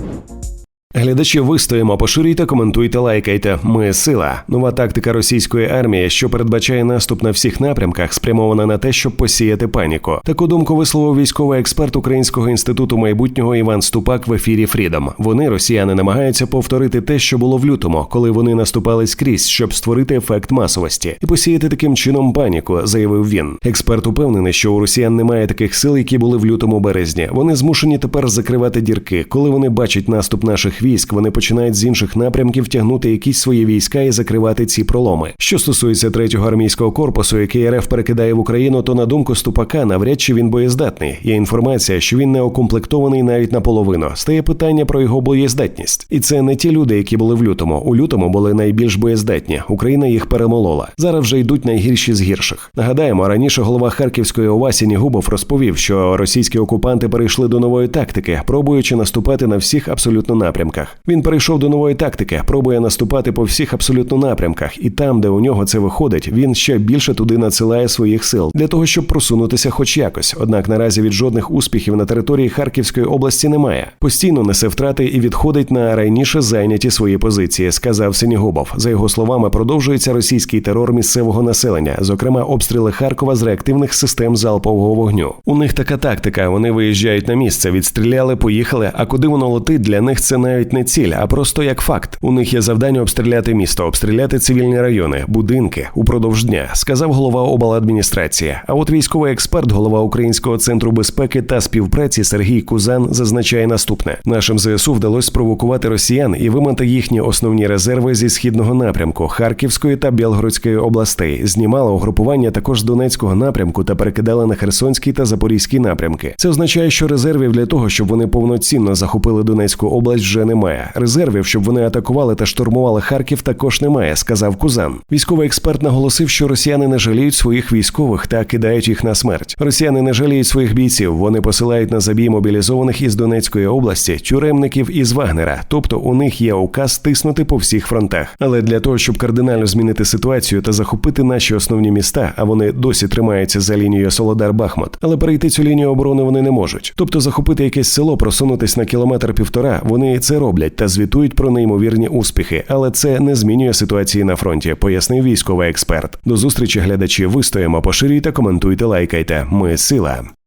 you Глядачі вистоїмо, поширюйте, коментуйте, лайкайте. Ми сила. Нова тактика російської армії, що передбачає наступ на всіх напрямках, спрямована на те, щоб посіяти паніку. Таку думку висловив військовий експерт Українського інституту майбутнього Іван Ступак в ефірі Фрідом. Вони, росіяни, намагаються повторити те, що було в лютому, коли вони наступали скрізь, щоб створити ефект масовості і посіяти таким чином паніку, заявив він. Експерт упевнений, що у росіян немає таких сил, які були в лютому березні. Вони змушені тепер закривати дірки. Коли вони бачать наступ наших військ, вони починають з інших напрямків тягнути якісь свої війська і закривати ці проломи. Що стосується третього армійського корпусу, який РФ перекидає в Україну, то на думку Ступака, навряд чи він боєздатний. Є інформація, що він не укомплектований навіть наполовину. Стає питання про його боєздатність, і це не ті люди, які були в лютому. У лютому були найбільш боєздатні. Україна їх перемолола. Зараз вже йдуть найгірші з гірших. Нагадаємо, раніше голова Харківської ОВА Сінігубов розповів, що російські окупанти перейшли до нової тактики, пробуючи наступати на всіх абсолютно напрямках. Він перейшов до нової тактики, пробує наступати по всіх абсолютно напрямках, і там, де у нього це виходить, він ще більше туди надсилає своїх сил для того, щоб просунутися, хоч якось. Однак наразі від жодних успіхів на території Харківської області немає. Постійно несе втрати і відходить на раніше зайняті свої позиції, сказав Синігубов. За його словами, продовжується російський терор місцевого населення, зокрема обстріли Харкова з реактивних систем залпового вогню. У них така тактика. Вони виїжджають на місце, відстріляли, поїхали. А куди воно летить, для них це навіть не ціль, а просто як факт. У них є завдання обстріляти місто, обстріляти цивільні райони, будинки упродовж дня, сказав голова обладміністрації. А от військовий експерт, голова Українського центру безпеки та співпраці Сергій Кузан зазначає наступне: нашим ЗСУ вдалося спровокувати росіян і вимати їхні основні резерви зі східного напрямку Харківської та Білгородської областей. Знімала угрупування також з Донецького напрямку та перекидала на Херсонський та Запорізький напрямки. Це означає, що резервів для того, щоб вони повноцінно захопили Донецьку область, вже немає. Резервів, щоб вони атакували та штурмували Харків, також немає, сказав Кузан. Військовий експерт наголосив, що росіяни не жаліють своїх військових та кидають їх на смерть. Росіяни не жаліють своїх бійців. Вони посилають на забій мобілізованих із Донецької області тюремників із Вагнера. Тобто у них є указ тиснути по всіх фронтах. Але для того, щоб кардинально змінити ситуацію та захопити наші основні міста, а вони досі тримаються за лінією Солодар Бахмут, але перейти цю лінію оборони вони не можуть. Тобто захопити якесь село, просунутись на кілометр півтора. Вони роблять та звітують про неймовірні успіхи, але це не змінює ситуації на фронті, пояснив військовий експерт. До зустрічі глядачі. Вистоїмо, поширюйте, коментуйте, лайкайте. Ми сила.